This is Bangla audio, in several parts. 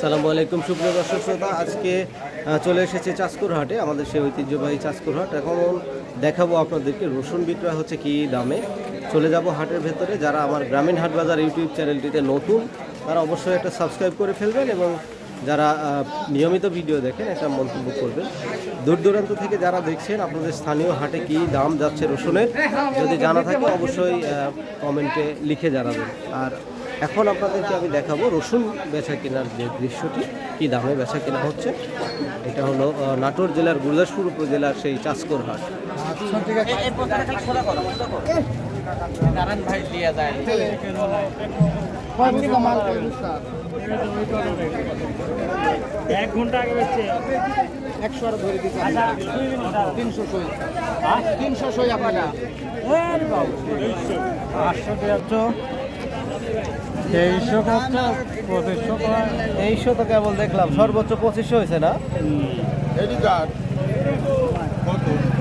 সালামু আলাইকুম, সুপ্রিয় দর্শক শ্রোতা। আজকে চলে এসেছে চাঁচকুর হাটে, আমাদের সেই ঐতিহ্যবাহী চাঁচকুর হাট। এখন দেখাবো আপনাদেরকে রসুন বিক্রয় হচ্ছে কি দামে। চলে যাব হাটের ভেতরে। যারা আমার গ্রামীণ হাট বাজার ইউটিউব চ্যানেলটিতে নতুন, তারা অবশ্যই একটা সাবস্ক্রাইব করে ফেলবেন এবং যারা নিয়মিত ভিডিও দেখেন, একটা মন্তব্য করবেন। দূর দূরান্ত থেকে যারা দেখছেন, আপনাদের স্থানীয় হাটে কি দাম যাচ্ছে রসুনের, যদি জানা থাকে, অবশ্যই কমেন্টে লিখে জানাবেন। আর এখন আপনাদেরকে আমি দেখাবো রসুন বেচা কেনার যে দৃশ্যটি কি দামে বেচা কেনা হচ্ছে। এটা হলো নাটোর জেলার গুরদাসপুর উপজেলার সেই চাষকর হাট। এক ঘণ্টা আগে একশো আর ধরে দিতে তিনশো সই তিনশো সই আপনারা দেড়শো তেইশশো পঁচিশশো তেইশশো তো কেবল দেখলাম সর্বোচ্চ পঁচিশশো হয়েছে না?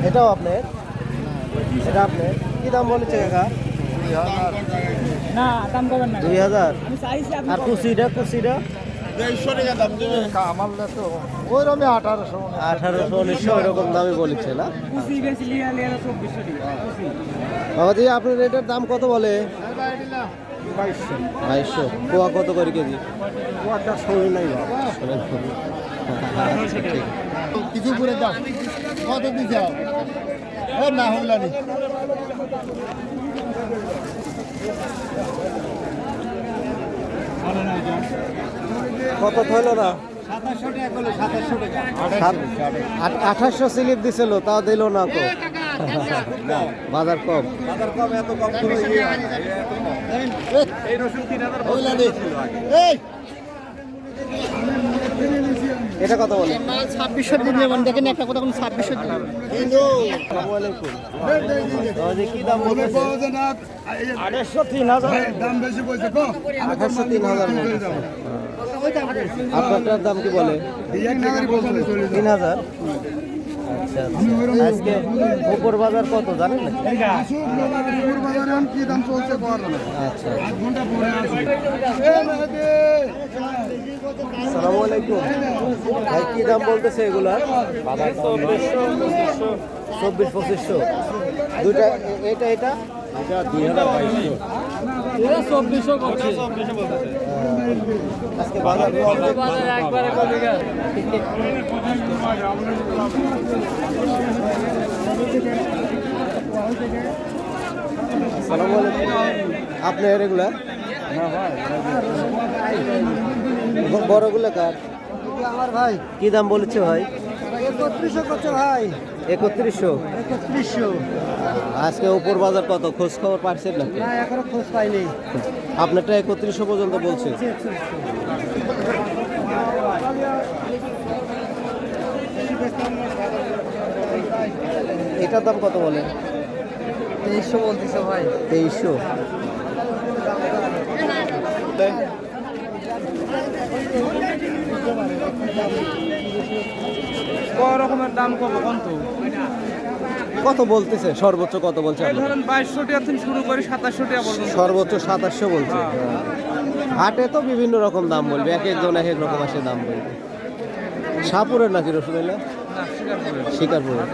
এটাও আপনার? এটা আপনার? কি দাম বলেছে কাকা? দুই হাজার। আর কুচিটা কুচিটা আঠারোশো। আঠারোশো উনিশশো এরকম দামে বলেছে না? বাবাজি আপনার এটার দাম কত বলে? বাইশশো। পোয়া কত করে কেজি? একটা সই নাই কিছু করে দাও কত দিতে ও না কত হইল না? আঠাশশো স্লিপ দিছিল তাও দিল না কো বাজার কম। এই এটা কত বলে? ছাব্বিশশো দিন যেমন দেখেন একটা কথা কোনো ছাব্বিশশো দিন। আসসালামু কি দাম আড়াইশো তিন হাজার। দাম বেশি বলছে তিন হাজার। আপনারটার দাম কি বলে? তিন হাজার। আচ্ছা আচ্ছা। আজকে উপর বাজার কত জানেন না কি দাম চলছে আচ্ছা। সালামু আলাইকুম। ভাই কি দাম বলতেছে এগুলা? চব্বিশ পঁচিশশো। দুইটা এ- এটা এটা? আপনার এগুলা বড়গুলো কার? আমার ভাই কি দাম বলেছে ভাই? একত্রিশশো করছে ভাই? একত্রিশশো? একত্রিশশো। আজকে উপর বাজার কত? খোঁজ খবর পাচ্ছেন না এখনও খোঁজ পাইনি। আপনারটা একত্রিশশো পর্যন্ত বলছে। এটার দাম কত বলে? তেইশশো বলতেছে ভাই। তেইশশো। কয় রকমের দাম কত কত কত বলতেছে? সর্বোচ্চ কত বলছে ধরেন বাইশশো টাকা থেকে শুরু করে সাতাশশো টাকা পর্যন্ত। সর্বোচ্চ সাতাশশো বলছে হাটে তো বিভিন্ন রকম দাম বলবে এক একজন এক এক রকম আসে দাম বলবে। সাপুরের নাকি রসুন করে শিকারপুরের।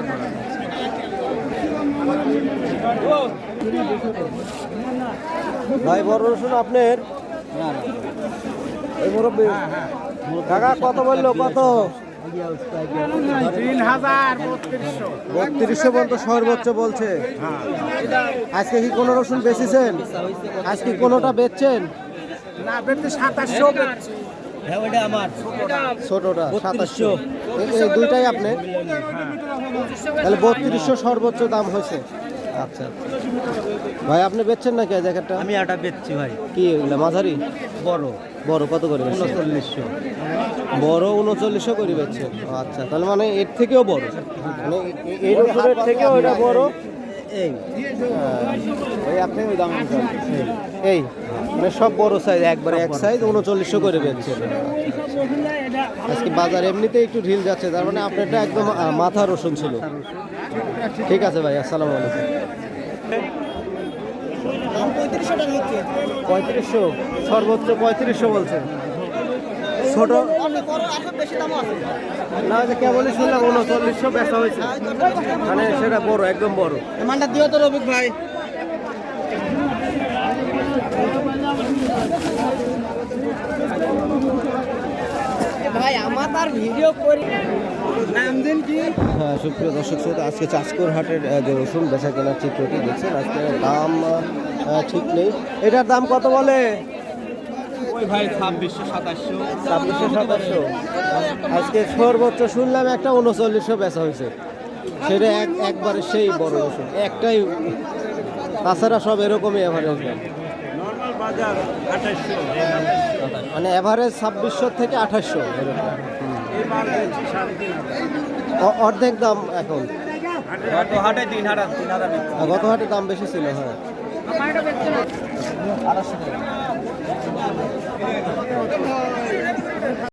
ভাই বড় রসুন আপনার? এই মুরব্বী। কাকা কত বলল? কত? বত্রিশশো পর্যন্ত সর্বোচ্চ বলছে। আজকে কি কোনো রসুন বেচেছেন? আজকে কোনোটা বেচছেন? না সাতাশশো। ছোটটা সাতাশশো। এই দুইটাই আপনি? তাহলে বত্রিশশো সর্বোচ্চ দাম হয়েছে। আচ্ছা আচ্ছা। ভাই আপনি বেচছেন নাকি এই জ্যাকেটটা? আমি এটা বেচছি ভাই। কি এগুলা মাঝারি? বড়। বড় কত করে উনচল্লিশশো। বড় উনচল্লিশশো করে বেচছে আচ্ছা তাহলে মানে এর থেকেও বড়। মানে এই রসুনের থেকেও এটা বড়? এই। এই আপনি ওই দাম এই। মানে সব বড় সাইজ একবারে এক সাইজ উনচল্লিশশো করে বেচছে। আজকে বাজার এমনিতেই একটু ঢিল যাচ্ছে তার মানে আপনারটা একদম মাথা রসুন ছিল। ঠিক আছে ভাই আসসালামু আলাইকুম। পঁয়ত্রিশশো সর্বোচ্চ পঁয়ত্রিশশো বলছে। ছোট? না যে কেবলই শুনলাম উনচল্লিশশো বেচা হয়েছে। মানে সেটা বড় একদম বড়। মানটা দিও তো রবিক ভাই। ভাই আমার তার ভিডিও করি নাম দিন কি? হ্যাঁ সুপ্রিয় দর্শক শ্রোতা আজকে চাষকর হাটের যে রসুন বেচা কেনার চিত্রটি দেখছেন আজকে দাম ঠিক নেই। এটার দাম কত বলে? ভাই ছাব্বিশশো সাতাশশো। ছাব্বিশশো সাতাশশো। আজকে সর্বোচ্চ শুনলাম একটা উনচল্লিশশো বেচা হয়েছে। সেটা এক একবারে সেই বড় রসুন। একটাই তাছাড়া সব এরকমই অ্যাভারেজ দাম মানে এভারেজ ছাব্বিশশো থেকে আঠাশশো অর্ধেক দাম এখন। হাটে তিন গত হাটে দাম বেশি ছিল হ্যাঁ।